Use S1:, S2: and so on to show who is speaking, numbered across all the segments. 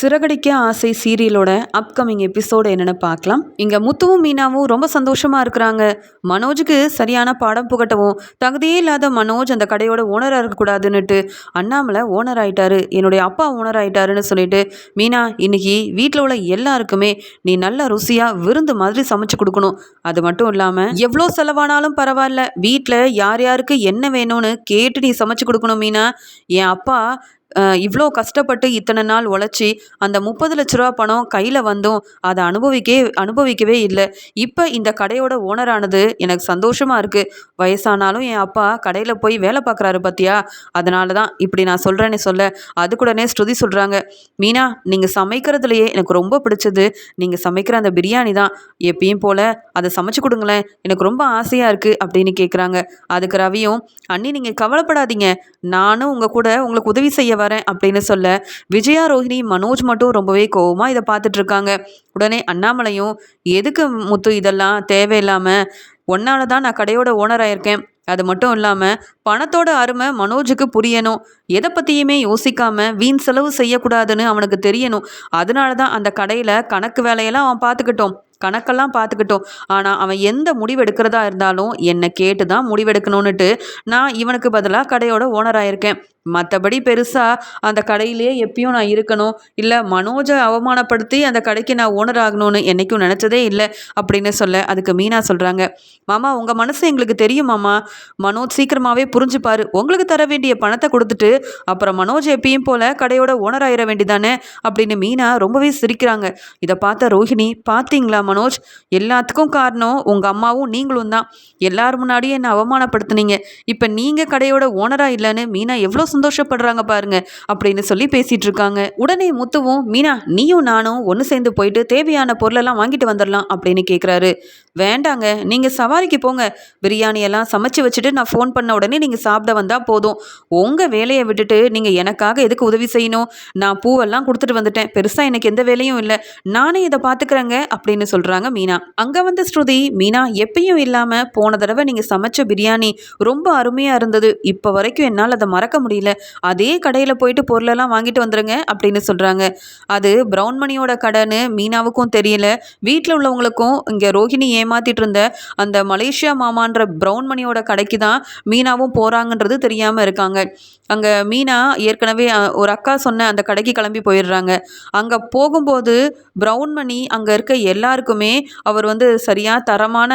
S1: சிறகடிக்க ஆசை சீரியலோட upcoming episode என்னென்னு பார்க்கலாம். இங்கே முத்துவும் மீனாவும் ரொம்ப சந்தோஷமாக இருக்கிறாங்க. மனோஜுக்கு சரியான பாடம் புகட்டவும் தகுதியே இல்லாத மனோஜ் அந்த கடையோட ஓனராக இருக்கக்கூடாதுன்னுட்டு அண்ணாமலை ஓனர் ஆயிட்டாரு. என்னுடைய அப்பா ஓனர் ஆயிட்டாருன்னு சொல்லிட்டு மீனா இன்னைக்கு வீட்டில் உள்ள எல்லாருக்குமே நீ நல்ல ருசியாக விருந்து மாதிரி சமைச்சு கொடுக்கணும். அது மட்டும் இல்லாமல் எவ்வளோ செலவானாலும் பரவாயில்ல. வீட்டில் யார் யாருக்கு என்ன வேணும்னு கேட்டு நீ சமைச்சு கொடுக்கணும் மீனா. என் அப்பா இவ்வளோ கஷ்டப்பட்டு இத்தனை நாள் உழைச்சி அந்த முப்பது லட்ச ரூபா பணம் கையில் வந்தும் அதை அனுபவிக்கவே அனுபவிக்கவே இல்லை. இப்போ இந்த கடையோட ஓனரானது எனக்கு சந்தோஷமாக இருக்குது வயசானாலும் என் அப்பா கடையில் போய் வேலை பார்க்குறாரு பார்த்தியா அதனால தான் இப்படி நான் சொல்கிறேன்னு சொல்ல அதுக்குடனே ஸ்ருதி சொல்கிறாங்க மீனா நீங்கள் சமைக்கிறதுலையே எனக்கு ரொம்ப பிடிச்சது. நீங்கள் சமைக்கிற அந்த பிரியாணி தான். எப்பயும் போல் அதை சமைச்சு கொடுங்களேன். எனக்கு ரொம்ப ஆசையாக இருக்குது அப்படின்னு கேட்குறாங்க அதுக்கு ரவியும் அண்ணி நீங்கள் கவலைப்படாதீங்க. நானும் உங்கள் கூட உங்களுக்கு உதவி செய்ய வரேன் அப்படின்னு சொல்ல விஜயா ரோஹிணி மனோஜ் மட்டும் ரொம்பவே கோவமாக இதை பார்த்துட்டு இருக்காங்க உடனே அண்ணாமலையும் எதுக்கு முத்து இதெல்லாம் தேவையில்லாமல் ஒன்னால தான் நான் கடையோட ஓனராக இருக்கேன் அது மட்டும் இல்லாமல் பணத்தோட அருமை மனோஜுக்கு புரியணும். எதை பற்றியுமே யோசிக்காமல் வீண் செலவு செய்யக்கூடாதுன்னு அவனுக்கு தெரியணும். அதனால தான் அந்த கடையில் கணக்கு வேலையெல்லாம் அவன் பார்த்துக்கிட்டோம். கணக்கெல்லாம் பார்த்துக்கிட்டோம். ஆனால் அவன் எந்த முடிவு எடுக்கிறதா இருந்தாலும் என்னை கேட்டு தான் முடிவெடுக்கணும்னுட்டு நான் இவனுக்கு பதிலாக கடையோட ஓனராக இருக்கேன் மற்றபடி பெருசாக அந்த கடையிலேயே எப்பயும் நான் இருக்கணும். இல்லை மனோஜை அவமானப்படுத்தி அந்த கடைக்கு நான் ஓனர் ஆகணும்னு என்றைக்கும் நினச்சதே இல்லை அப்படின்னு சொல்ல அதுக்கு மீனா சொல்கிறாங்க மாமா உங்கள் மனசு எங்களுக்கு தெரியும் மாமா. மனோஜ் சீக்கிரமாகவே புரிஞ்சுப்பார். உங்களுக்கு தர வேண்டிய பணத்தை கொடுத்துட்டு அப்புறம் மனோஜ் எப்பயும் போல் கடையோட ஓனர் ஆயிட வேண்டிதானே? அப்படின்னு மீனா ரொம்பவே சிரிக்கிறாங்க. இதை பார்த்த ரோஹிணி பார்த்தீங்களா மனோஜ் எல்லாத்துக்கும் காரணம் உங்கள் அம்மாவும் நீங்களும் தான். எல்லார் முன்னாடியும் என்னை அவமானப்படுத்துனீங்க. இப்போ நீங்கள் கடையோட ஓனராக இல்லைன்னு மீனா எவ்வளோ சந்தோஷப்படுறாங்க பாருங்க அப்படின்னு சொல்லி பேசிகிட்டு இருக்காங்க. உடனே முத்துவும் மீனா நீயும் நானும் ஒன்று சேர்ந்து போயிட்டு தேவையான பொருளெல்லாம் வாங்கிட்டு வந்துடலாம் அப்படின்னு கேட்குறாரு வேண்டாங்க. நீங்கள் சவாரிக்கு போங்க. பிரியாணி எல்லாம் சமைச்சு வச்சுட்டு நான் ஃபோன் பண்ண உடனே நீங்கள் சாப்பிட வந்தால் போதும். உங்கள் வேலையை விட்டுட்டு நீங்கள் எனக்காக எதுக்கு உதவி செய்யணும்? நான் பூவெல்லாம் கொடுத்துட்டு வந்துட்டேன். பெருசாக எனக்கு எந்த வேலையும் இல்லை. நானே இதை பார்த்துக்கிறேங்க அப்படின்னு சொல்கிறாங்க மீனா. அங்கே வந்த ஸ்ருதி மீனா எப்பயும் இல்லாமல் போன தடவை நீங்கள் சமைச்ச பிரியாணி ரொம்ப அருமையாக இருந்தது. இப்போ வரைக்கும் என்னால் அதை மறக்க முடியல. அதே கடையில் போயிட்டு பொருளெல்லாம் வாங்கிட்டு வந்துடுங்க அப்படின்னு சொல்கிறாங்க அது ப்ரௌன் மணியோட கடைன்னு மீனாவுக்கும் தெரியல. வீட்டில் உள்ளவங்களுக்கும் இங்கே ரோஹிணி ஏமாத்திட்டு இருந்த அந்த மலேசியா மாமான்ற பிரவுன் மணியோட கடைக்கு தான் மீனாவும் போகிறாங்கன்றது தெரியாமல் இருக்காங்க. அங்கே மீனா ஏற்கனவே ஒரு அக்கா சொன்ன அந்த கடைக்கு கிளம்பி போயிடுறாங்க. அங்கே போகும்போது ப்ரௌன் மணி அங்கே இருக்க எல்லாருக்குமே அவர் வந்து சரியாக தரமான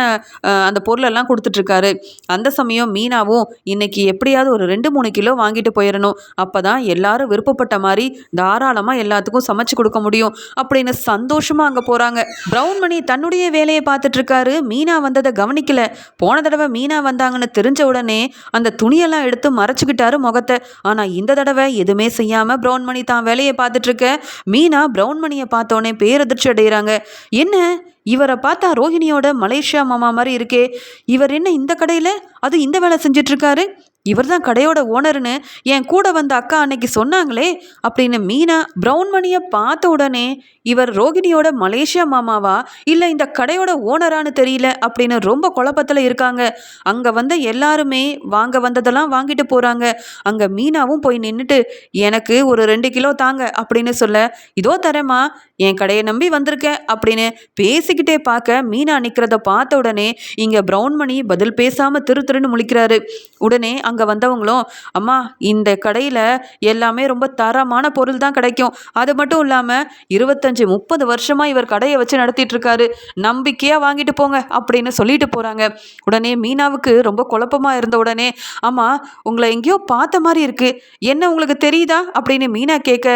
S1: அந்த பொருளெல்லாம் கொடுத்துட்ருக்காரு. அந்த சமயம் மீனாவும் இன்னைக்கு எப்படியாவது ஒரு ரெண்டு மூணு கிலோ வாங்கிட்டு போயிடணும். அப்போ தான் எல்லாரும் விருப்பப்பட்ட மாதிரி தாராளமாக எல்லாத்துக்கும் சமைச்சு கொடுக்க முடியும். அப்படின்னு சந்தோஷமாக அங்கே போகிறாங்க ப்ரௌன் மணி தன்னுடைய வேலையை பார்த்துட்ருக்காரு. மீனா வந்ததை கவனிக்கல. போன தடவை மீனா வந்தாங்கன்னு தெரிஞ்ச உடனே அந்த துணியெல்லாம் எடுத்து மறைச்சிக்கிட்டாரு முகத்தை. ஆனால் இந்த தடவை எதுவுமே செய்யாமல் ப்ரௌன் மணி தான் வேலையை பார்த்துட்ருக்க மீனா ப்ரௌன் மணியை பார்த்தோன்னே பேரதிர்ச்சி அடைகிறாங்க என்ன? இவரை பார்த்தா ரோஹிணியோட மலேசியா மாமா மாதிரி இருக்கே. இவர் என்ன இந்த கடையில்? அது இந்த வேலை செஞ்சிட்ருக்காரு இவர் தான் கடையோட ஓனர்னு என் கூட வந்த அக்கா அன்னைக்கு சொன்னாங்களே அப்படின்னு மீனா ப்ரௌன் மணியை பார்த்த உடனே இவர் ரோகிணியோட மலேசியா மாமாவா? இல்லை இந்த கடையோட ஓனரானு தெரியல? அப்படின்னு ரொம்ப குழப்பத்தில் இருக்காங்க. அங்கே வந்த எல்லாருமே வாங்க வந்ததெல்லாம் வாங்கிட்டு போகிறாங்க அங்கே மீனாவும் போய் நின்றுட்டு எனக்கு ஒரு ரெண்டு கிலோ தாங்க அப்படின்னு சொல்ல இதோ தரேம்மா என் கடையை நம்பி வந்திருக்கேன் அப்படின்னு பேசிக்கிட்டே பார்க்க மீனா நிற்கிறத பார்த்த உடனே இங்கே ப்ரௌன் மணி பதில் பேசாமல் திரு திருன்னு முழிக்கிறாரு. உடனே அங்கே அங்கே வந்தவங்களும் அம்மா இந்த கடையில் எல்லாமே ரொம்ப தரமான பொருள் தான் கிடைக்கும். அது மட்டும் இல்லாமல் இருபத்தஞ்சி முப்பது வருஷமாக இவர் கடையை வச்சு நடத்திட்டு இருக்காரு நம்பிக்கையாக வாங்கிட்டு போங்க அப்படின்னு சொல்லிட்டு போகிறாங்க உடனே மீனாவுக்கு ரொம்ப குழப்பமாக இருந்த உடனே ஆமாம் உங்களை எங்கேயோ பார்த்த மாதிரி இருக்குது என்ன உங்களுக்கு தெரியுதா? அப்படின்னு மீனா கேட்க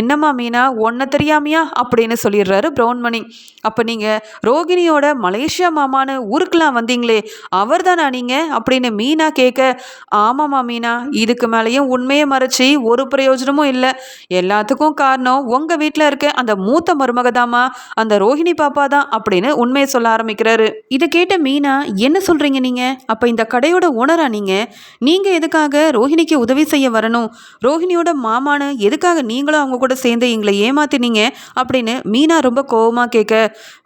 S1: என்னம்மா மீனா ஒன்றை தெரியாமையா? அப்படின்னு சொல்லிடுறாரு பிரவுன்மணி அப்போ நீங்கள் ரோகிணியோட மலேசியா மாமான்னு ஊருக்கெலாம் வந்தீங்களே அவர் தானா நீங்கள் அப்படின்னு மீனா கேட்க ஆமாம்மா மீனா இதுக்கு மேலேயும் உண்மையை மறைச்சி ஒரு பிரயோஜனமும் இல்லை. எல்லாத்துக்கும் காரணம் உங்கள் வீட்டில் இருக்க அந்த மூத்த மருமகதாமா அந்த ரோஹிணி பாப்பா தான் அப்படின்னு உண்மையை சொல்ல ஆரம்பிக்கிறாரு. இதை கேட்ட மீனா என்ன சொல்கிறீங்க நீங்கள் அப்போ இந்த கடையோட ஓனரா நீங்கள் நீங்கள் எதுக்காக ரோஹிணிக்கு உதவி செய்ய வரணும்? ரோஹிணியோட மாமானு எதுக்காக நீங்களும் அவங்க கூட சேர்ந்து எங்களை ஏமாத்தினீங்க? அப்படின்னு மீனா ரொம்ப கோபமாக கேட்க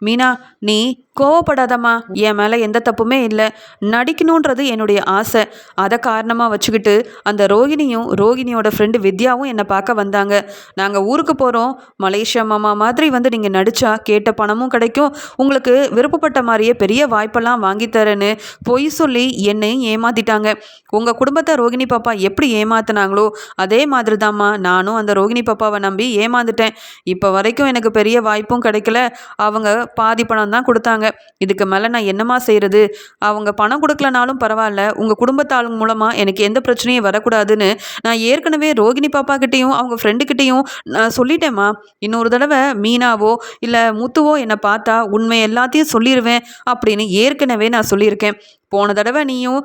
S1: மீனா நீ கோவப்படாதம்மா. என் மேலே எந்த தப்புமே இல்லை. நடிக்கணுன்றது என்னுடைய ஆசை. அதை கா காரணமாக வச்சுக்கிட்டு அந்த ரோகிணியும் ரோகிணியோட ஃப்ரெண்டு வித்யாவும் என்னை பார்க்க வந்தாங்க. நாங்கள் ஊருக்கு போகிறோம் மலேசியா மாமா மாதிரி வந்து நீங்கள் நடித்தா கேட்ட பணமும் கிடைக்கும். உங்களுக்கு விருப்பப்பட்ட மாதிரியே பெரிய வாய்ப்பெல்லாம் வாங்கி தரேன்னு பொய் சொல்லி என்னையும் ஏமாத்திட்டாங்க. உங்கள் குடும்பத்தை ரோகிணி பாப்பா எப்படி ஏமாத்தினாங்களோ அதே மாதிரி தாம்மா நானும் அந்த ரோகிணி பாப்பாவை நம்பி ஏமாந்துட்டேன். இப்போ வரைக்கும் எனக்கு பெரிய வாய்ப்பும் கிடைக்கல. அவங்க பாதி பணம் தான் கொடுத்தாங்க. இதுக்கு மேலே நான் என்னம்மா செய்கிறது அவங்க பணம் கொடுக்கலனாலும் பரவாயில்ல. உங்கள் குடும்பத்தாளுங்க மூலமாக எனக்கு எந்த பிரச்சனையும் வரக்கூடாதுன்னு நான் ஏற்கனவே ரோகிணி பாப்பா கிட்டேயும் அவங்க ஃப்ரெண்டுக்கிட்டேயும் நான் சொல்லிட்டேம்மா. இன்னொரு தடவை மீனாவோ இல்லை முத்துவோ என்னை பார்த்தா உண்மை எல்லாத்தையும் சொல்லிடுவேன் அப்படின்னு ஏற்கனவே நான் சொல்லியிருக்கேன். போன தடவை நீயும்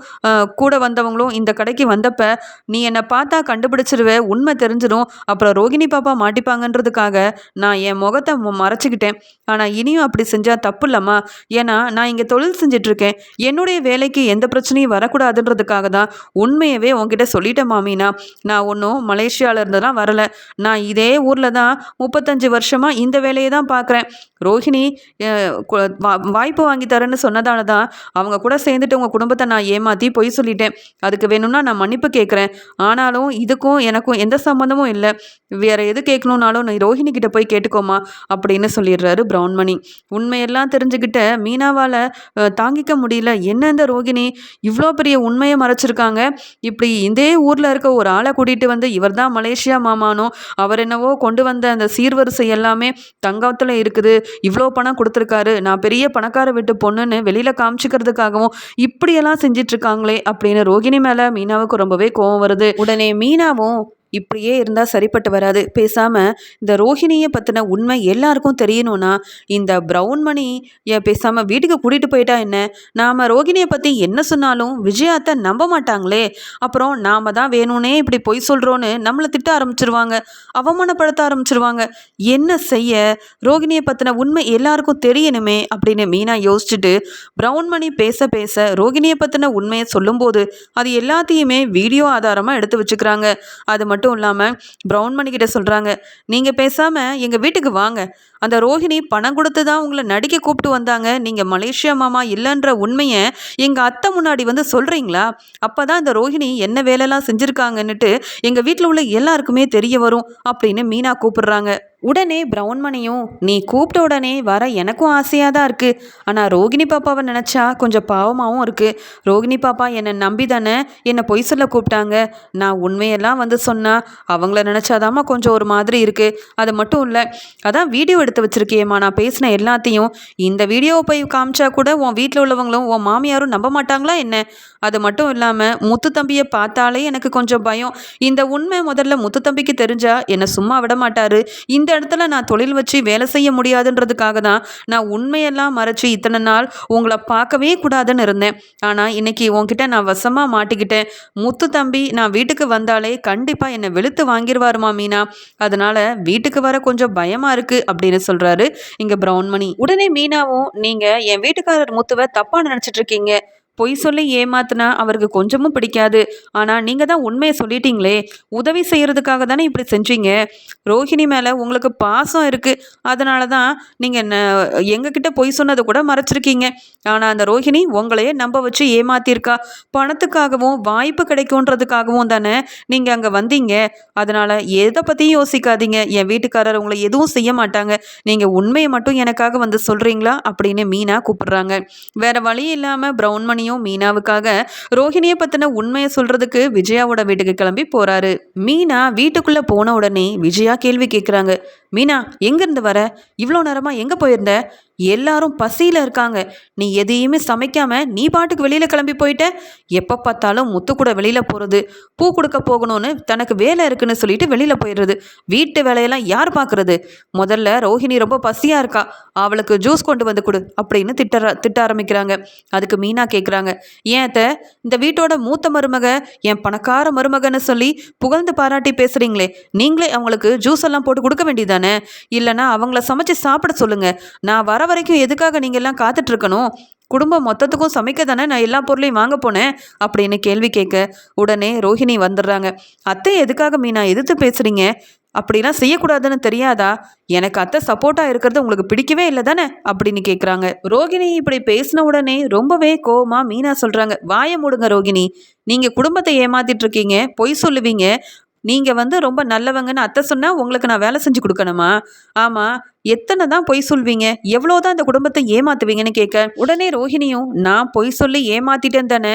S1: கூட வந்தவங்களும் இந்த கடைக்கு வந்தப்ப நீ என்னை பார்த்தா கண்டுபிடிச்சிருவ உண்மை தெரிஞ்சிடும் அப்புறம் ரோகிணி பாப்பா மாட்டிப்பாங்கன்றதுக்காக நான் என் முகத்தை ம- மறைச்சிக்கிட்டேன். ஆனால் இனியும் அப்படி செஞ்சால் தப்பு இல்லம்மா ஏன்னா நான் இங்கே தொழில் செஞ்சிட்ருக்கேன். என்னுடைய வேலைக்கு எந்த பிரச்சனையும் வரக்கூடாதுன்றதுக்காக தான் உண்மையவே உங்ககிட்ட சொல்லிட்டேன் மாமினா. நான் ஒன்றும் மலேசியாவில் இருந்தெல்லாம் வரல. நான் இதே ஊரில் தான் முப்பத்தஞ்சு வருஷமாக இந்த வேலையை தான் பார்க்குறேன் ரோஹிணி வா- வாய்ப்பு வாங்கி தரேன்னு சொன்னதால தான் அவங்க கூட சேர்ந்துட்டு உங்கள் குடும்பத்தை நான் ஏமாற்றி பொய் சொல்லிட்டேன். அதுக்கு வேணும்னா நான் மன்னிப்பு கேட்குறேன் ஆனாலும் இதுக்கும் எனக்கும் எந்த சம்மந்தமும் இல்லை. வேற எது கேட்கணுன்னாலும் நீ ரோஹிணி கிட்ட போய் கேட்டுக்கோமா அப்படின்னு சொல்லிடுறாரு பிரவுன்மணி உண்மையெல்லாம் தெரிஞ்சுக்கிட்ட மீனாவால் தாங்கிக்க முடியல. என்ன இந்த ரோகிணி இவ்வளோ பெரிய உண்மையை மறைச்சிருக்காங்க. இப்படி இதே ஊரில் இருக்க ஒரு ஆளை கூட்டிகிட்டு வந்து இவர் தான் மலேசியா மாமானோ அவர் என்னவோ கொண்டு வந்த அந்த சீர்வரிசை எல்லாமே தங்கத்தில் இருக்குது. இவ்வளோ பணம் கொடுத்துருக்காரு. நான் பெரிய பணக்கார வீட்டு பொண்ணுன்னு வெளியில் காமிச்சிக்கிறதுக்காகவும் இப்படியெல்லாம் செஞ்சிட்டு இருக்காங்களே அப்படின்னு ரோகிணி மேலே மீனாவுக்கு ரொம்பவே கோவம் வருது. உடனே மீனாவும் இப்படியே இருந்தால் சரிப்பட்டு வராது. பேசாமல் இந்த ரோஹிணியை பற்றின உண்மை எல்லாருக்கும் தெரியணும்னா இந்த ப்ரௌன் மணி ஏன் பேசாமல் வீட்டுக்கு கூட்டிகிட்டு போயிட்டா என்ன? நாம் ரோகிணியை பற்றி என்ன சொன்னாலும் விஜயாத்தை நம்ப மாட்டாங்களே. அப்புறம் நாம் தான் வேணும்னே இப்படி பொய் சொல்கிறோன்னு நம்மளை திட்ட ஆரம்பிச்சிருவாங்க. அவமானப்படுத்த ஆரம்பிச்சிருவாங்க. என்ன செய்ய? ரோகிணியை பற்றின உண்மை எல்லாருக்கும் தெரியணுமே அப்படின்னு மீனா யோசிச்சுட்டு ப்ரௌன் மணி பேச பேச ரோகிணியை பற்றின உண்மையை சொல்லும்போது அது எல்லாத்தையுமே வீடியோ ஆதாரமாக எடுத்து வச்சுக்கிறாங்க. அது மட்டும் மட்டும் இல்லாமல் ப்ரௌன் மணி கிட்ட சொல்கிறாங்க நீங்கள் பேசாமல் எங்கள் வீட்டுக்கு வாங்க. அந்த ரோஹிணி பணம் கொடுத்து தான் உங்களை நடிக்க கூப்பிட்டு வந்தாங்க. நீங்கள் மலேசியா மாமா இல்லைன்ற உண்மையை எங்கள் அத்தை முன்னாடி வந்து சொல்கிறீங்களா அப்போ தான் இந்த ரோஹிணி என்ன வேலைலாம் செஞ்சுருக்காங்கன்னுட்டு எங்கள் வீட்டில் உள்ள எல்லாருக்குமே தெரிய வரும் அப்படின்னு மீனா கூப்பிடுறாங்க. உடனே பிரவுன்மணியும் நீ கூப்பிட்ட உடனே வர எனக்கும் ஆசையாக தான் இருக்குது ஆனால் ரோகிணி பாப்பாவை நினச்சா கொஞ்சம் பாவமாகவும் இருக்குது ரோகிணி பாப்பா என்னை நம்பி தானே என்னை பொய் சொல்ல கூப்பிட்டாங்க. நான் உண்மையெல்லாம் வந்து சொன்னால் அவங்கள நினச்சாதாம்மா கொஞ்சம் ஒரு மாதிரி இருக்குது அது மட்டும் இல்லை அதான் வீடியோ எடுத்து வச்சுருக்கியேம்மா. நான் பேசின எல்லாத்தையும் இந்த வீடியோவை போய் காமிச்சா கூட உன் வீட்டில் உள்ளவங்களும் உன் மாமியாரும் நம்ப மாட்டாங்களா என்ன? அது மட்டும் இல்லாமல் முத்து தம்பியை பார்த்தாலே எனக்கு கொஞ்சம் பயம். இந்த உண்மை முதல்ல முத்து தம்பிக்கு தெரிஞ்சால் என்னை சும்மா விட மாட்டார். இந்த இடத்துல நான் தொழில் வச்சு வேலை செய்ய முடியாதுன்றதுக்காக தான் நான் உண்மையெல்லாம் மறைச்சு இத்தனை நாள் உங்களை பார்க்கவே கூடாதுன்னு இருந்தேன். ஆனால் இன்னைக்கு உன்கிட்ட நான் வசமாக மாட்டிக்கிட்டேன். முத்து தம்பி நான் வீட்டுக்கு வந்தாலே கண்டிப்பாக என்னை வெளுத்து வாங்கிடுவாருமா மீனா. அதனால வீட்டுக்கு வர கொஞ்சம் பயமாக இருக்குது அப்படின்னு சொல்கிறாரு இங்கே ப்ரௌன்மணி உடனே மீனாவும் நீங்கள் என் வீட்டுக்காரர் முத்துவை தப்பாக நினச்சிட்ருக்கீங்க பொய் சொல்லி ஏமாத்தினா அவருக்கு கொஞ்சமும் பிடிக்காது. ஆனால் நீங்கள் தான் உண்மையை சொல்லிட்டீங்களே. உதவி செய்கிறதுக்காக தானே இப்படி செஞ்சீங்க? ரோஹிணி மேலே உங்களுக்கு பாசம் இருக்குது அதனால தான் நீங்கள் எங்ககிட்ட பொய் சொன்னதை கூட மறைச்சிருக்கீங்க. ஆனால் அந்த ரோஹிணி உங்களையே நம்ப வச்சு ஏமாத்திருக்கா. பணத்துக்காகவும் வாய்ப்பு கிடைக்குன்றதுக்காகவும் தானே நீங்கள் அங்கே வந்தீங்க. அதனால் எதை பற்றியும் யோசிக்காதீங்க. என் வீட்டுக்காரர் உங்களை எதுவும் செய்ய மாட்டாங்க. நீங்கள் உண்மையை மட்டும் எனக்காக வந்து சொல்கிறீங்களா அப்படின்னு மீனா கூப்பிடுறாங்க. வேறு வழி இல்லாமல் பிரவுன் மணியும் மீனாவுக்காக ரோஹிணியை பற்றின உண்மையை சொல்கிறதுக்கு விஜயாவோட வீட்டுக்கு கிளம்பி போகிறாரு மீனா வீட்டுக்குள்ளே போன உடனே விஜயா கேள்வி கேட்குறாங்க மீனா எங்கேருந்து வர? இவ்வளோ நேரமாக எங்கே போயிருந்த? எல்லாரும் பசியில் இருக்காங்க. நீ எதையுமே சமைக்காம நீ பாட்டுக்கு வெளியில் கிளம்பி போயிட்ட? எப்போ பார்த்தாலும் முத்து கூட வெளியில் போகிறது பூ கொடுக்க போகணும்னு தனக்கு வேலை இருக்குன்னு சொல்லிட்டு வெளியில் போயிடுறது வீட்டு வேலையெல்லாம் யார் பார்க்குறது முதல்ல ரோஹிணி ரொம்ப பசியாக இருக்கா? அவளுக்கு ஜூஸ் கொண்டு வந்து கொடு அப்படின்னு திட்ட திட்ட ஆரம்பிக்கிறாங்க. அதுக்கு மீனா கேட்குறாங்க ஏன் அத்தை? இந்த வீட்டோட மூத்த மருமக என் பணக்கார மருமகன்னு சொல்லி புகழ்ந்து பாராட்டி பேசுகிறீங்களே நீங்களே அவங்களுக்கு ஜூஸ் எல்லாம் போட்டு கொடுக்க வேண்டியதானே இல்லைன்னா அவங்கள சமைச்சு சாப்பிட சொல்லுங்க. நான் வர வரைக்கும் எதுக்காக நீங்க எல்லாம் குடும்பம் மொத்தத்துக்கும் சமைக்க தானே நான் எல்லா பொருளையும் வாங்க போனேன்? அப்படின்னு கேள்வி கேட்க உடனே ரோஹிணி வந்துடுறாங்க. அத்தை எதுக்காக மீனா எதிர்த்து பேசுறீங்க? அப்படிலாம் செய்யக்கூடாதுன்னு தெரியாதா? எனக்கு அத்தை சப்போர்ட்டாக இருக்கிறது உங்களுக்கு பிடிக்கவே இல்லை தானே? அப்படின்னு கேட்குறாங்க. ரோகிணி இப்படி பேசின உடனே ரொம்பவே கோவமாக மீனா சொல்கிறாங்க வாய மூடுங்க ரோகிணி நீங்கள் குடும்பத்தை ஏமாத்திட்டு இருக்கீங்க பொய் சொல்லுவீங்க. நீங்கள் வந்து ரொம்ப நல்லவங்கன்னு அத்தை சொன்னால் உங்களுக்கு நான் வேலை செஞ்சு கொடுக்கணுமா? ஆமாம் எத்தனை தான் பொய் சொல்வீங்க? எவ்வளோ தான் இந்த குடும்பத்தை ஏமாத்துவீங்கன்னு கேட்க உடனே ரோஹிணியும் நான் பொய் சொல்லி ஏமாத்திட்டேன் தானே?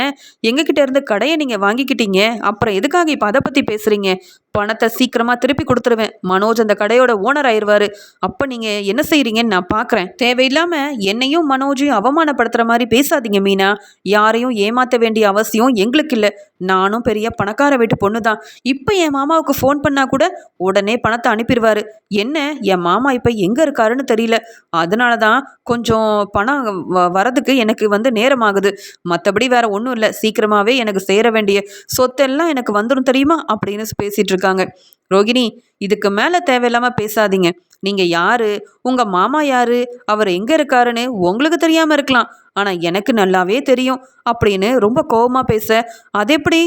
S1: எங்ககிட்ட இருந்து கடையை நீங்கள் வாங்கிக்கிட்டீங்க? அப்புறம் எதுக்காக இப்போ அதை பற்றி பேசுகிறீங்க பணத்தை சீக்கிரமாக திருப்பி கொடுத்துருவேன். மனோஜ் அந்த கடையோட ஓனர் ஆயிடுவார் அப்போ நீங்கள் என்ன செய்கிறீங்கன்னு நான் பார்க்குறேன் தேவையில்லாமல் என்னையும் மனோஜையும் அவமானப்படுத்துகிற மாதிரி பேசாதீங்க மீனா. யாரையும் ஏமாற்ற வேண்டிய அவசியம் எங்களுக்கு இல்லை. நானும் பெரிய பணக்கார வீட்டு பொண்ணு தான் இப்போ என் மாமாவுக்கு ஃபோன் பண்ணால் கூட உடனே பணத்தை அனுப்பிடுவார். என்ன? என் மாமா இப்போ எங்கே இருக்காருன்னு தெரியல. அதனால தான் கொஞ்சம் பணம் வ வரதுக்கு எனக்கு வந்து நேரமாகுது. மற்றபடி வேற ஒன்றும் இல்லை. சீக்கிரமாகவே எனக்கு சேர வேண்டிய சொத்தெல்லாம் எனக்கு வந்துடும் தெரியுமா? அப்படின்னு பேசிகிட்டு இருக்காங்க. ரோகிணி இதுக்கு மேலே தேவையில்லாமல் பேசாதீங்க. நீங்கள் யாரு? உங்கள் மாமா யாரு? அவர் எங்கே இருக்காருன்னு உங்களுக்கு தெரியாமல் இருக்கலாம். ஆனால் எனக்கு நல்லாவே தெரியும் அப்படின்னு ரொம்ப கோவமாக பேச அது எப்படி?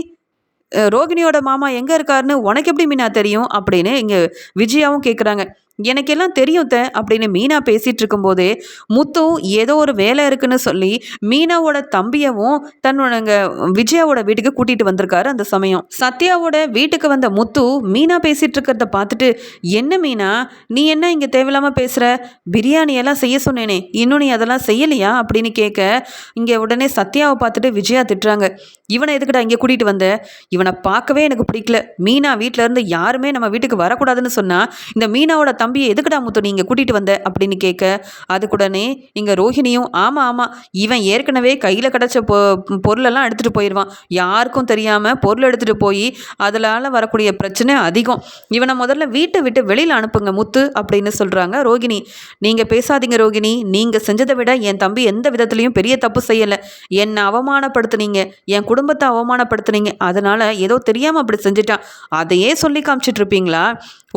S1: ரோகிணியோட மாமா எங்கே இருக்காருன்னு உனக்கு எப்படி மீனா தெரியும்? அப்படின்னு இங்கே விஜயாவும் கேட்குறாங்க எனக்கெல்லாம் தெரியும் த அப்படின்னு மீனா பேசிகிட்டு இருக்கும்போதே முத்து ஏதோ ஒரு வேலை இருக்குன்னு சொல்லி மீனாவோட தம்பியவும் தன்னோட விஜயாவோட வீட்டுக்கு கூட்டிகிட்டு வந்திருக்காரு அந்த சமயம். சத்யாவோட வீட்டுக்கு வந்த முத்து மீனா பேசிகிட்டு இருக்கிறத பார்த்துட்டு என்ன மீனா? நீ என்ன இங்கே தேவையில்லாமல் பேசுகிற பிரியாணி எல்லாம் செய்ய சொன்னேனே இன்னும் நீ அதெல்லாம் செய்யலையா? அப்படின்னு கேட்க இங்கே உடனே சத்யாவை பார்த்துட்டு விஜயா திட்டுறாங்க. இவனை எதுக்குடா இங்கே கூட்டிகிட்டு வந்த? இவனை பார்க்கவே எனக்கு பிடிக்கல. மீனா வீட்ல இருந்து யாருமே நம்ம வீட்டுக்கு வரக்கூடாதுன்னு சொன்னால் இந்த மீனாவோட தம்பியை எதுக்குடா முத்து நீங்கள் கூட்டிகிட்டு வந்த அப்படின்னு கேட்க அதுக்குடனே இங்கே ரோஹிணியும் ஆமாம் ஆமாம் இவன் ஏற்கனவே கையில் கிடச்ச பொ பொருளெல்லாம் எடுத்துகிட்டு போயிடுவான் யாருக்கும் தெரியாமல் பொருள் எடுத்துகிட்டு போய் அதனால் வரக்கூடிய பிரச்சனை அதிகம். இவனை முதல்ல வீட்டை விட்டு வெளியில் அனுப்புங்க முத்து அப்படின்னு சொல்கிறாங்க ரோகிணி நீங்கள் பேசாதீங்க ரோகிணி நீங்கள் செஞ்சதை விட என் தம்பி எந்த விதத்துலையும் பெரிய தப்பு செய்யலை. என்னை அவமானப்படுத்துனீங்க. என் குடும்பத்தை அவமானப்படுத்துனீங்க. அதனால் ஏதோ தெரியாமல் அப்படி செஞ்சுட்டான். அதையே சொல்லி காமிச்சிட்டு இருப்பீங்களா?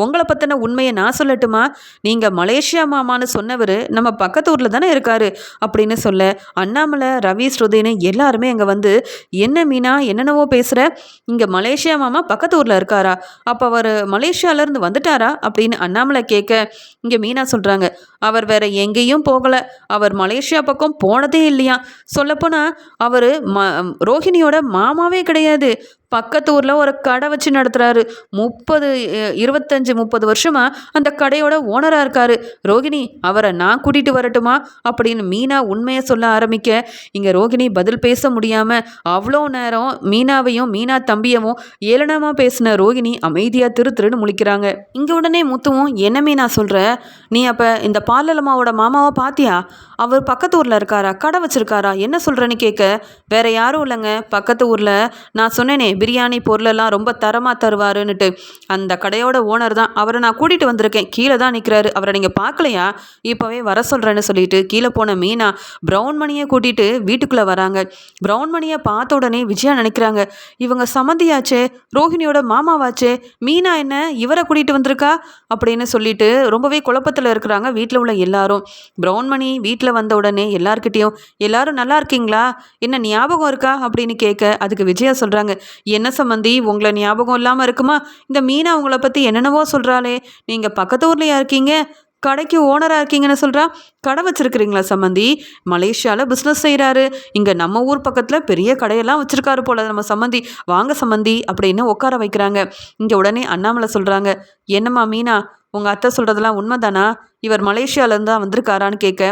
S1: உங்களை பற்றின உண்மையை நான் சொல்ல சொல்லட்டுமா? நீங்கள் மலேசியா மாமான்னு சொன்னவர் நம்ம பக்கத்து ஊரில் தானே இருக்கார் அப்படின்னு சொல்ல அண்ணாமலை ரவி ஸ்ருதின்னு எல்லாருமே அங்கே வந்து என்ன மீனா என்னென்னவோ பேசுகிற இங்கே மலேசியா மாமா பக்கத்து ஊரில் இருக்காரா? அப்போ அவர் மலேசியாவிலேருந்து வந்துட்டாரா? அப்படின்னு அண்ணாமலை கேட்க இங்கே மீனா சொல்கிறாங்க அவர் வேற எங்கேயும் போகலை. அவர் மலேசியா பக்கம் போனதே இல்லையா? சொல்லப்போனால் அவர் ம ரோஹிணியோட மாமாவே கிடையாது. பக்கத்து ஊரில் ஒரு கடை வச்சு நடத்துகிறாரு முப்பது இருபத்தஞ்சி முப்பது வருஷமாக அந்த கடையோட ஓனராக இருக்காரு. ரோகிணி அவரை நான் கூட்டிகிட்டு வரட்டுமா? அப்படின்னு மீனா உண்மையை சொல்ல ஆரம்பிக்க இங்கே ரோகிணி பதில் பேச முடியாமல் அவ்வளோ நேரம் மீனாவையும் மீனா தம்பியவும் ஏளனமாக பேசின ரோகிணி அமைதியாக திரு திருன்னு முழிக்கிறாங்க. இங்கே உடனே முத்துவும் என்ன மீனா சொல்கிற நீ அப்போ இந்த பாலலம்மாவோட மாமாவை பார்த்தியா அவர் பக்கத்து ஊரில் இருக்காரா? கடை வச்சிருக்காரா? என்ன சொல்கிறேன்னு கேட்க வேற யாரும் இல்லைங்க. பக்கத்து ஊரில் நான் சொன்னேனே பிரியாணி பொருளெல்லாம் ரொம்ப தரமாக தருவாருன்னுட்டு. அந்த கடையோட ஓனர் தான். அவரை நான் கூட்டிகிட்டு வந்திருக்கேன். கீழே தான் நிற்கிறாரு அவரை நீங்கள் பார்க்கலையா? இப்போவே வர சொல்கிறேன்னு சொல்லிட்டு கீழே போன மீனா ப்ரௌன் மணியை கூட்டிகிட்டு வீட்டுக்குள்ளே வராங்க. ப்ரௌன் மணியை பார்த்த உடனே விஜயா நினைக்கிறாங்க இவங்க சம்மந்தியாச்சே ரோஹிணியோட மாமாவாச்சே? மீனா என்ன? இவரை கூட்டிகிட்டு வந்திருக்கா? அப்படின்னு சொல்லிட்டு ரொம்பவே குழப்பத்தில் இருக்கிறாங்க வீட்டில் உள்ள எல்லாரும். ப்ரௌன் மணி வீட்டில் வந்த உடனே எல்லார்கிட்டேயும் எல்லாரும் நல்லா இருக்கீங்களா? என்ன ஞாபகம் இருக்கா? அப்படின்னு கேட்க அதுக்கு விஜயா சொல்கிறாங்க என்ன சம்மந்தி உங்களை ஞாபகம் இல்லாமல் இருக்குமா? இந்த மீனா உங்களை பற்றி என்னென்னவோ சொல்கிறாளே நீங்கள் பக்கத்து ஊர்லையா இருக்கீங்க? கடைக்கு ஓனராக இருக்கீங்கன்னு சொல்கிறா கடை வச்சுருக்கிறீங்களா சம்மந்தி மலேசியாவில் பிஸ்னஸ் செய்கிறாரு இங்கே நம்ம ஊர் பக்கத்தில் பெரிய கடையெல்லாம் வச்சுருக்காரு போல நம்ம சம்மந்தி வாங்க சம்மந்தி அப்படின்னு உட்கார வைக்கிறாங்க. இங்கே உடனே அண்ணாமலை சொல்கிறாங்க என்னம்மா மீனா உங்கள் அத்தை சொல்கிறதெல்லாம் உண்மைதானா? இவர் மலேசியாவிலேருந்து தான் வந்திருக்காரான்னு கேட்க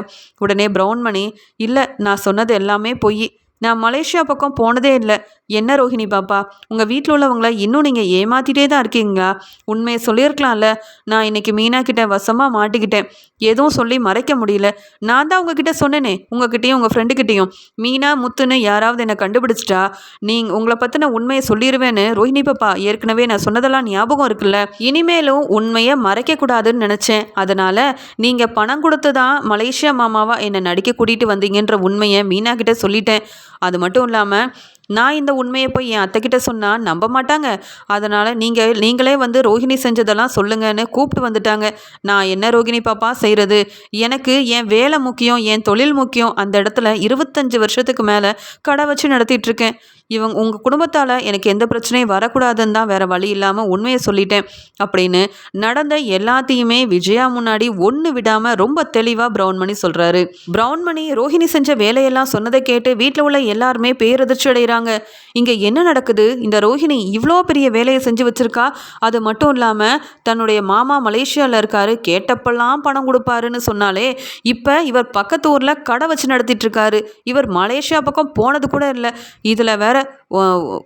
S1: உடனே பிரவுன்மணி இல்லை நான் சொன்னது எல்லாமே பொய். நான் மலேசியா பக்கம் போனதே இல்லை. என்ன ரோஹிணி பாப்பா? உங்கள் வீட்டில் உள்ளவங்கள இன்னும் நீங்கள் ஏமாத்திட்டே தான் இருக்கீங்களா? உண்மையை சொல்லியிருக்கலாம்ல. நான் இன்னைக்கு மீனா கிட்ட வசமாக மாட்டிக்கிட்டேன். எதுவும் சொல்லி மறைக்க முடியல. நான் தான் உங்ககிட்ட சொன்னேனே உங்ககிட்டயும் உங்கள் ஃப்ரெண்டுக்கிட்டேயும் மீனா முத்துன்னு யாராவது என்னை கண்டுபிடிச்சிட்டா நீங்கள் உங்களை பற்றின உண்மையை சொல்லிடுவேன்னு ரோஹிணி பாப்பா ஏற்கனவே நான் சொன்னதெல்லாம் ஞாபகம் இருக்குல்ல. இனிமேலும் உண்மையை மறைக்கக்கூடாதுன்னு நினச்சேன். அதனால் நீங்கள் பணம் கொடுத்து தான் மலேசியா மாமாவாக என்னை நடிக்க கூட்டிகிட்டு வந்தீங்கன்ற உண்மையை மீனா கிட்ட சொல்லிட்டேன். அது மட்டும் இல்லாமல் நான் இந்த உண்மையை போய் என் அத்தைக்கிட்ட சொன்னால் நம்ப மாட்டாங்க. அதனால் நீங்கள் நீங்களே வந்து ரோஹிணி செஞ்சதெல்லாம் சொல்லுங்கன்னு கூப்பிட்டு வந்துட்டாங்க. நான் என்ன ரோகிணி பாப்பா செய்கிறது எனக்கு என் வேலை முக்கியம் என் தொழில் முக்கியம். அந்த இடத்துல இருபத்தஞ்சி வருஷத்துக்கு மேலே கடை வச்சு நடத்திட்டுருக்கேன் இவங்க உங்கள் குடும்பத்தால் எனக்கு எந்த பிரச்சனையும் வரக்கூடாதுன்னு தான் வேறு வழி இல்லாமல் உண்மையை சொல்லிட்டேன் அப்படின்னு நடந்த எல்லாத்தையுமே விஜயா முன்னாடி ஒன்று விடாமல் ரொம்ப தெளிவாக பிரவுன்மணி சொல்கிறாரு பிரவுன்மணி ரோஹிணி செஞ்ச வேலையெல்லாம் சொன்னதை கேட்டு வீட்டில் உள்ள எல்லாருமே பேரதிர்ச்சி அடைகிறாங்க இங்கே என்ன நடக்குது? இந்த ரோஹிணி இவ்வளோ பெரிய வேலையை செஞ்சு வச்சுருக்கா? அது மட்டும் இல்லாமல் தன்னுடைய மாமா மலேசியாவில் இருக்காரு கேட்டப்பெல்லாம் பணம் கொடுப்பாருன்னு சொன்னாலே இப்போ இவர் பக்கத்து ஊரில் கடை வச்சு நடத்திட்டு இருக்காரு. இவர் மலேசியா பக்கம் போனது கூட இல்லை. இதில் வேற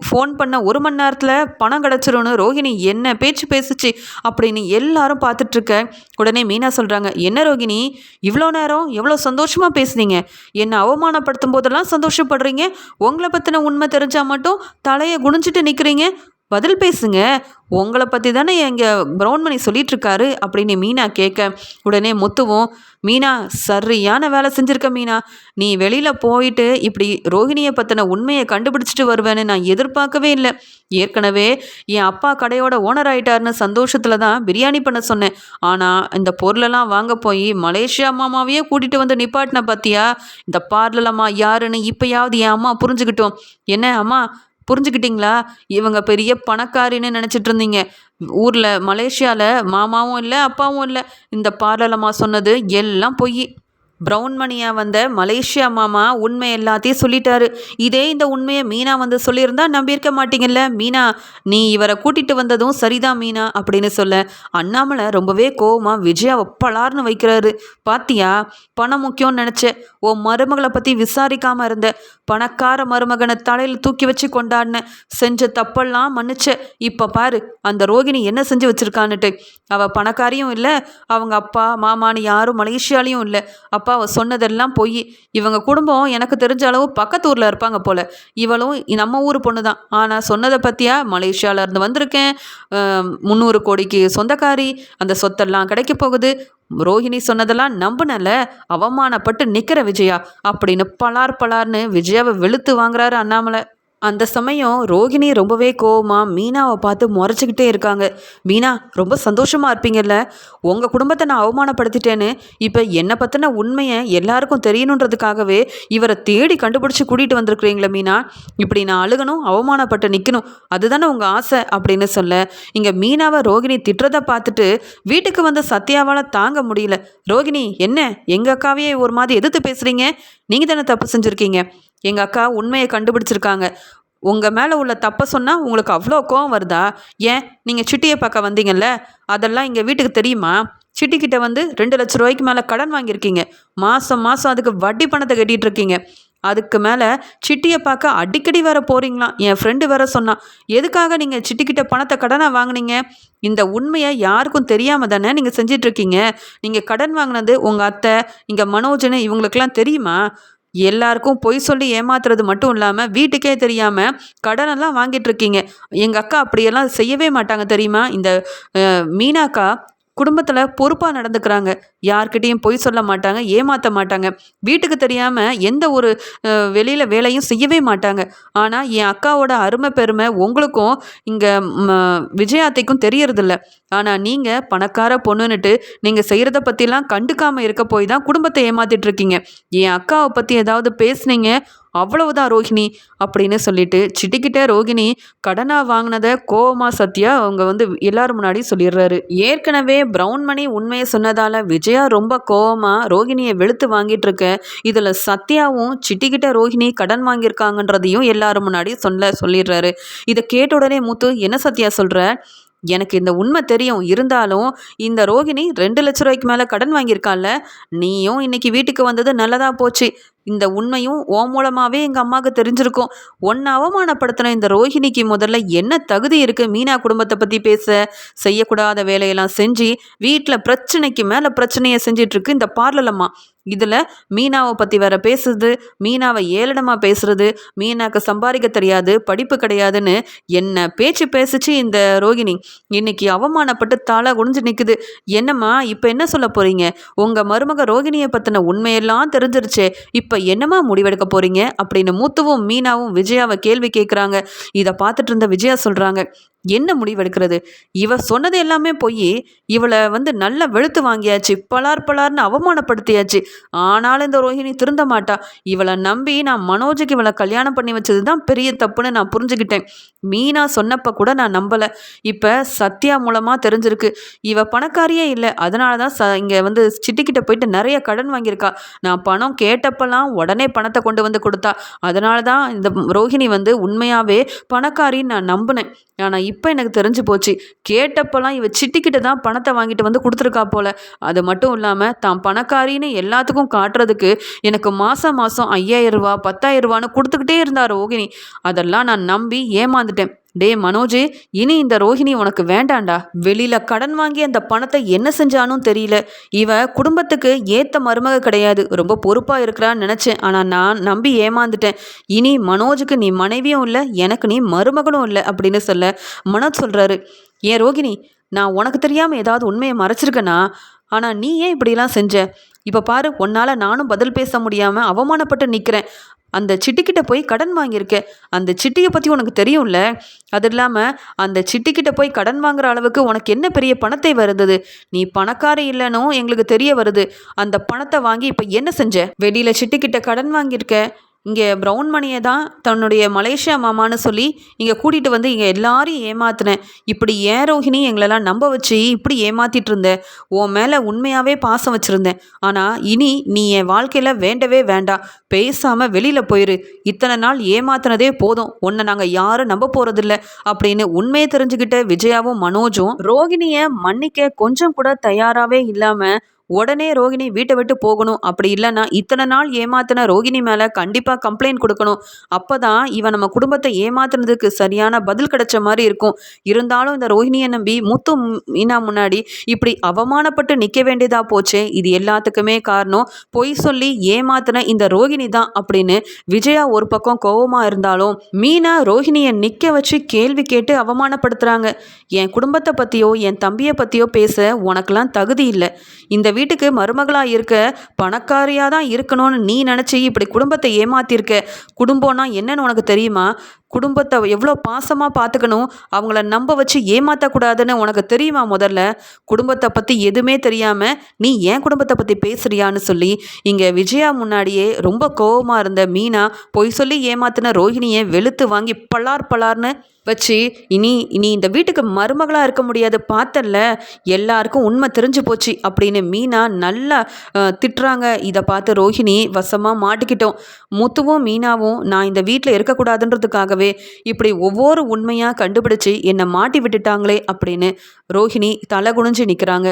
S1: ஃபோன் பண்ண ஒரு மணி நேரத்தில் பணம் கிடச்சிரும்னு ரோஹிணி என்ன பேச்சு பேசுச்சு அப்படின்னு எல்லாரும் பார்த்துட்ருக்க உடனே மீனா சொல்கிறாங்க என்ன ரோகிணி இவ்வளோ நேரம் எவ்வளோ சந்தோஷமாக பேசுனீங்க? என்னை அவமானப்படுத்தும் போதெல்லாம் சந்தோஷப்படுறீங்க? உங்களை பற்றின உண்மை தெரிஞ்சால் மட்டும் தலையை குனிஞ்சிட்டு நிற்கிறீங்க பதில் பேசுங்க. உங்களை பற்றி தானே எங்கள் ப்ரௌன்மணி சொல்லிகிட்ருக்காரு அப்படின்னு மீனா கேட்க உடனே முத்துவும் மீனா சரியான வேலை செஞ்சுருக்க மீனா. நீ வெளியில் போயிட்டு இப்படி ரோஹிணியை பற்றின உண்மையை கண்டுபிடிச்சிட்டு வருவேன்னு நான் எதிர்பார்க்கவே இல்லை. ஏற்கனவே என் அப்பா கடையோட ஓனர் ஆகிட்டாருன்னு சந்தோஷத்தில் தான் பிரியாணி பண்ண சொன்னேன். ஆனால் இந்த பொருளெல்லாம் வாங்க போய் மலேசியா மாமாவையே கூட்டிகிட்டு வந்து நிப்பாட்டின பார்த்தியா இந்த பார்லலம்மா யாருன்னு இப்போயாவது என் அம்மா புரிஞ்சுக்கிட்டோம். என்ன அம்மா புரிஞ்சுக்கிட்டீங்களா? இவங்க பெரிய பணக்காரின்னு நினச்சிட்டு இருந்தீங்க ஊரில் மலேசியாவில் மாமாவும் இல்லை அப்பாவும் இல்லை. இந்த பார்லலம்மா சொன்னது எல்லாம் பொய். ப்ரௌன் மணியாக வந்த மலேசியா மாமா உண்மை எல்லாத்தையும் சொல்லிட்டாரு. இதே இந்த உண்மையை மீனா வந்து சொல்லியிருந்தா நம்பியிருக்க மாட்டீங்கல்ல? மீனா நீ இவரை கூட்டிகிட்டு வந்ததும் சரிதான் மீனா அப்படின்னு சொல்ல. அண்ணாமலை ரொம்பவே கோவமாக விஜயாவை பலார்னு வைக்கிறாரு. பாத்தியா பணம் முக்கியம்னு நினச்சேன். ஓ மருமகளை பற்றி விசாரிக்காமல் இருந்த. பணக்கார மருமகனை தலையில் தூக்கி வச்சு கொண்டாடின. செஞ்ச தப்பெல்லாம் மன்னிச்ச இப்போ பாரு அந்த ரோகிணி என்ன செஞ்சு வச்சிருக்கான்னுட்டு. அவள் பணக்காரியும் இல்லை அவங்க அப்பா மாமான்னு யாரும் மலேசியாலையும் இல்லை. அப்போ அப்பா அவள் சொன்னதெல்லாம் பொய் இவங்க குடும்பம் எனக்கு தெரிஞ்ச அளவு பக்கத்து ஊரில் இருப்பாங்க போல். இவளும் நம்ம ஊர் பொண்ணு தான் ஆனால் சொன்னதை பற்றியா மலேசியாவிலேருந்து வந்திருக்கேன். முந்நூறு கோடிக்கு சொந்தக்காரி. அந்த சொத்தெல்லாம் கிடைக்க போகுது. ரோஹிணி சொன்னதெல்லாம் நம்பினல அவமானப்பட்டு நிற்கிற விஜயா? அப்படின்னு பலார் பலார்னு விஜயாவை வெளுத்து வாங்குறாரு அண்ணாமலை. அந்த சமயம் ரோகிணி ரொம்பவே கோவமாக மீனாவை பார்த்து முறைச்சிக்கிட்டே இருக்காங்க. மீனா ரொம்ப சந்தோஷமாக இருப்பீங்கல்ல. உங்கள் குடும்பத்தை நான் அவமானப்படுத்திட்டேன்னு இப்போ என்னை பற்றின உண்மையை எல்லாருக்கும் தெரியணுன்றதுக்காகவே இவரை தேடி கண்டுபிடிச்சி கூட்டிகிட்டு வந்திருக்கிறீங்களே மீனா. இப்படி நான் அழுகணும் அவமானப்பட்டு நிற்கணும் அதுதானே உங்கள் ஆசை அப்படின்னு சொல்ல இங்கே மீனாவை ரோகிணி திட்டுறதை பார்த்துட்டு வீட்டுக்கு வந்த சத்யாவால் தாங்க முடியல. ரோகிணி என்ன? எங்கள் அக்காவையே ஒரு மாதிரி எதிர்த்து பேசுகிறீங்க நீங்கள் தானே தப்பு செஞ்சுருக்கீங்க. எங்கள் அக்கா உண்மையை கண்டுபிடிச்சிருக்காங்க. உங்கள் மேலே உள்ள தப்பை சொன்னால் உங்களுக்கு அவ்வளோ கோவம் வருதா? ஏன்? நீங்கள் சிட்டியை பார்க்க வந்தீங்கல்ல? அதெல்லாம் எங்கள் வீட்டுக்கு தெரியுமா? சிட்டிக்கிட்ட வந்து ரெண்டு லட்ச ரூபாய்க்கு மேலே கடன் வாங்கியிருக்கீங்க. மாதம் மாதம் அதுக்கு வட்டி பணத்தை கட்டிகிட்டு இருக்கீங்க. அதுக்கு மேலே சிட்டியை பார்க்க அடிக்கடி வேற போகிறீங்களாம் என் ஃப்ரெண்டு வர சொன்னான் எதுக்காக நீங்கள் சிட்டிக்கிட்ட பணத்தை கடனாக வாங்கினீங்க? இந்த உண்மையை யாருக்கும் தெரியாமல் தானே நீங்கள் செஞ்சிட்ருக்கீங்க? நீங்கள் கடன் வாங்கினது உங்கள் அத்தை இங்கே மனோஜனு இவங்களுக்கெல்லாம் தெரியுமா? எல்லாருக்கும் பொய் சொல்லி ஏமாத்துறது மட்டும் இல்லாமல் வீட்டுக்கே தெரியாமல் கடனெல்லாம் வாங்கிட்டு இருக்கீங்க எங்கள் அக்கா அப்படியெல்லாம் செய்யவே மாட்டாங்க தெரியுமா? இந்த மீனாக்கா குடும்பத்தில் பொறுப்பாக நடந்துக்கிறாங்க. யார்கிட்டையும் பொய் சொல்ல மாட்டாங்க ஏமாற்ற மாட்டாங்க. வீட்டுக்கு தெரியாமல் எந்த ஒரு வெளியில் வேலையும் செய்யவே மாட்டாங்க. ஆனால் என் அக்காவோட அருமை பெருமை உங்களுக்கும் இங்கே விஜயாத்தைக்கும் தெரியறதில்ல. ஆனால் நீங்கள் பணக்கார பொண்ணுன்னுட்டு நீங்கள் செய்கிறத பற்றிலாம் கண்டுக்காமல் இருக்க போய் தான் குடும்பத்தை ஏமாத்திட்டு இருக்கீங்க. என் அக்காவை பற்றி ஏதாவது பேசுனீங்க அவ்வளவுதான் ரோஹிணி அப்படின்னு சொல்லிட்டு சிட்டிக்கிட்ட ரோகிணி கடனாக வாங்கினதை கோவமாக சத்யா அவங்க வந்து எல்லாரும் முன்னாடி சொல்லிடுறாரு. ஏற்கனவே ப்ரௌன் மணி உண்மையை சொன்னதால் விஜயா ரொம்ப கோவமாக ரோஹிணியை வெளுத்து வாங்கிட்டு இருக்க. இதில் சத்யாவும் சிட்டிக்கிட்ட ரோஹிணி கடன் வாங்கியிருக்காங்கன்றதையும் எல்லாரும் முன்னாடி சொல்ல சொல்லிடுறாரு. இதை கேட்ட உடனே மூத்து என்ன சத்யா சொல்கிற எனக்கு இந்த உண்மை தெரியும். இருந்தாலும் இந்த ரோகிணி ரெண்டு லட்ச ரூபாய்க்கு மேலே கடன் வாங்கியிருக்கால நீயும் இன்னைக்கு வீட்டுக்கு வந்தது நல்லதாக போச்சு. இந்த உண்மையும் ஓ மூலமாகவே எங்கள் அம்மாவுக்கு தெரிஞ்சிருக்கும். ஒன்றை அவமானப்படுத்தின இந்த ரோஹிணிக்கு முதல்ல என்ன தகுதி இருக்குது மீனா குடும்பத்தை பற்றி பேச செய்யக்கூடாத வேலையெல்லாம் செஞ்சு வீட்டில் பிரச்சனைக்கு மேலே பிரச்சனையை செஞ்சிட்ருக்கு இந்த பார்லலம்மா. இதில் மீனாவை பற்றி வேற பேசுறது மீனாவை ஏளனமாக பேசுறது மீனாக்கு சம்பாதிக்க தெரியாது படிப்பு கிடையாதுன்னு என்ன பேச்சு பேசிச்சு இந்த ரோகிணி. இன்னைக்கு அவமானப்பட்டு தலை குனிஞ்சு நிற்குது என்னம்மா இப்போ என்ன சொல்ல போறீங்க? உங்கள் மருமக ரோகிணியை பற்றின உண்மையெல்லாம் தெரிஞ்சிருச்சே இப்போ என்னம்மா முடிவெடுக்க போறீங்க? அப்படின்னு மூத்துவும் மீனாவும் விஜயாவை கேள்வி கேட்குறாங்க இதை பார்த்துட்டு இருந்த விஜயா சொல்கிறாங்க என்ன முடிவெடுக்கிறது? இவ சொன்னது எல்லாமே போய் இவளை வந்து நல்லா வெளுத்து வாங்கியாச்சு பலார் பலார்னு அவமானப்படுத்தியாச்சு. ஆனாலும் இந்த ரோஹிணி திருந்த மாட்டா. இவளை நம்பி நான் மனோஜுக்கு இவளை கல்யாணம் பண்ணி வச்சது தான் பெரிய தப்புன்னு நான் புரிஞ்சுக்கிட்டேன். மீனா சொன்னப்ப கூட நான் நம்பலை. இப்போ சத்யா மூலமாக தெரிஞ்சிருக்கு. இவ பணக்காரியே இல்லை. அதனால தான் ச இங்கே வந்து சிட்டிக்கிட்ட போயிட்டு நிறைய கடன் வாங்கியிருக்கா. நான் பணம் கேட்டப்பெல்லாம் உடனே பணத்தை கொண்டு வந்து கொடுத்தா. அதனால தான் இந்த ரோஹிணி வந்து உண்மையாகவே பணக்காரின்னு நான் நம்பினேன். ஆனால் இப்போ எனக்கு தெரிஞ்சு போச்சு. கேட்டப்பெல்லாம் இவ சிட்டிக்கிட்ட தான் பணத்தை வாங்கிட்டு வந்து கொடுத்துருக்கா போல. அது மட்டும் இல்லாமல் தான் பணக்காரின்னு எல்லாத்துக்கும் காட்டுறதுக்கு எனக்கு மாதம் மாதம் ஐயாயிரம் ரூபா பத்தாயிரம் ரூபான்னு கொடுத்துக்கிட்டே இருந்தார் ரோகிணி. அதெல்லாம் நான் நம்பி ஏமாந்துட்டேன். டே மனோஜ் இனி இந்த ரோஹிணி உனக்கு வேண்டாண்டா. வெளியில கடன் வாங்கி அந்த பணத்தை என்ன செஞ்சானும் தெரியல. இவ குடும்பத்துக்கு ஏத்த மருமக கிடையாது. ரொம்ப பொறுப்பா இருக்கிறான்னு நினைச்சேன். ஆனா நான் நம்பி ஏமாந்துட்டேன். இனி மனோஜுக்கு நீ மனைவியும் இல்லை எனக்கு நீ மருமகனும் இல்லை அப்படின்னு சொல்ல மனோஜ் சொல்றாரு. ஏன் ரோகிணி நான் உனக்கு தெரியாம ஏதாவது உண்மையை மறைச்சிருக்கேனா? ஆனால் நீ ஏன் இப்படிலாம் செஞ்ச? இப்போ பாரு உன்னால் நானும் பதில் பேச முடியாமல் அவமானப்பட்டு நிற்கிறேன் அந்த சிட்டிக்கிட்ட போய் கடன் வாங்கியிருக்க அந்த சிட்டியை பற்றி உனக்கு தெரியும்ல? அது இல்லாமல் அந்த சிட்டிக்கிட்ட போய் கடன் வாங்குற அளவுக்கு உனக்கு என்ன பெரிய பணத்தை வருது நீ பணக்காரி இல்லைனும் எங்களுக்கு தெரிய வருது. அந்த பணத்தை வாங்கி இப்போ என்ன செஞ்ச? வெளியில் சிட்டிக்கிட்ட கடன் வாங்கியிருக்க. இங்கே ப்ரௌன் மணியை தான் தன்னுடைய மலேசியா மாமான்னு சொல்லி இங்கே கூட்டிகிட்டு வந்து இங்கே எல்லாரையும் ஏமாத்தினேன். இப்படி ஏன் ரோஹிணி எங்களெல்லாம் நம்ப வச்சு இப்படி ஏமாத்திட்டு இருந்தேன் உன் மேலே உண்மையாகவே பாசம் வச்சுருந்தேன். ஆனால் இனி நீ என் வாழ்க்கையில் வேண்டவே வேண்டாம் பேசாமல் வெளியில் போயிரு. இத்தனை நாள் ஏமாத்தினதே போதும். உன்னை நாங்கள் யாரும் நம்ப போகிறதில்ல அப்படின்னு உண்மையை தெரிஞ்சுக்கிட்ட விஜயாவும் மனோஜும் ரோகிணியை மன்னிக்க கொஞ்சம் கூட தயாராகவே இல்லாமல் உடனே ரோகிணி வீட்டை விட்டு போகணும். அப்படி இல்லைன்னா இத்தனை நாள் ஏமாத்தின ரோகிணி மேலே கண்டிப்பாக கம்ப்ளைண்ட் கொடுக்கணும். அப்போ தான் இவன் நம்ம குடும்பத்தை ஏமாத்துனதுக்கு சரியான பதில் கிடைச்ச மாதிரி இருக்கும். இருந்தாலும் இந்த ரோஹிணியை நம்பி முத்து மீனா முன்னாடி இப்படி அவமானப்பட்டு நிற்க வேண்டியதாக போச்சே. இது எல்லாத்துக்குமே காரணம் பொய் சொல்லி ஏமாத்தின இந்த ரோகிணி தான் அப்படின்னு விஜயா ஒரு பக்கம் கோபமாக இருந்தாலும் மீனா ரோஹிணியை நிற்க வச்சு கேள்வி கேட்டு அவமானப்படுத்துகிறாங்க என் குடும்பத்தை பற்றியோ என் தம்பியை பற்றியோ பேச உனக்கெல்லாம் தகுதி இல்லை. இந்த வீட்டுக்கு மருமகளாக இருக்க பணக்காரியாக தான் இருக்கணும்னு நீ நினச்சி இப்படி குடும்பத்தை ஏமாத்திருக்க. குடும்பம்னா என்னன்னு உனக்கு தெரியுமா? குடும்பத்தை எவ்வளோ பாசமாக பார்த்துக்கணும் அவங்கள நம்ப வச்சு ஏமாற்றக்கூடாதுன்னு உனக்கு தெரியுமா முதல்ல? குடும்பத்தை பற்றி எதுவுமே தெரியாமல் நீ ஏன் குடும்பத்தை பற்றி பேசுறியான்னு சொல்லி இங்கே விஜயா முன்னாடியே ரொம்ப கோபமாக இருந்த மீனா பொய் சொல்லி ஏமாத்தின ரோஹிணியை வெளுத்து வாங்கி பலார் பலார்னு வச்சு இனி இனி இந்த வீட்டுக்கு மருமகளாக இருக்க முடியாது பார்த்தல்ல எல்லாருக்கும் உண்மை தெரிஞ்சு போச்சு அப்படின்னு மீனா நல்லா திட்டுறாங்க. இதை பார்த்து ரோஹிணி வசமாக மாட்டிக்கிட்டோம். முத்துவும் மீனாவும் நான் இந்த வீட்டில் இருக்கக்கூடாதுன்றதுக்காகவே இப்படி ஒவ்வொரு உண்மையாக கண்டுபிடிச்சி என்னை மாட்டி விட்டுட்டாங்களே அப்படின்னு ரோஹிணி தலை குனிஞ்சு நிற்கிறாங்க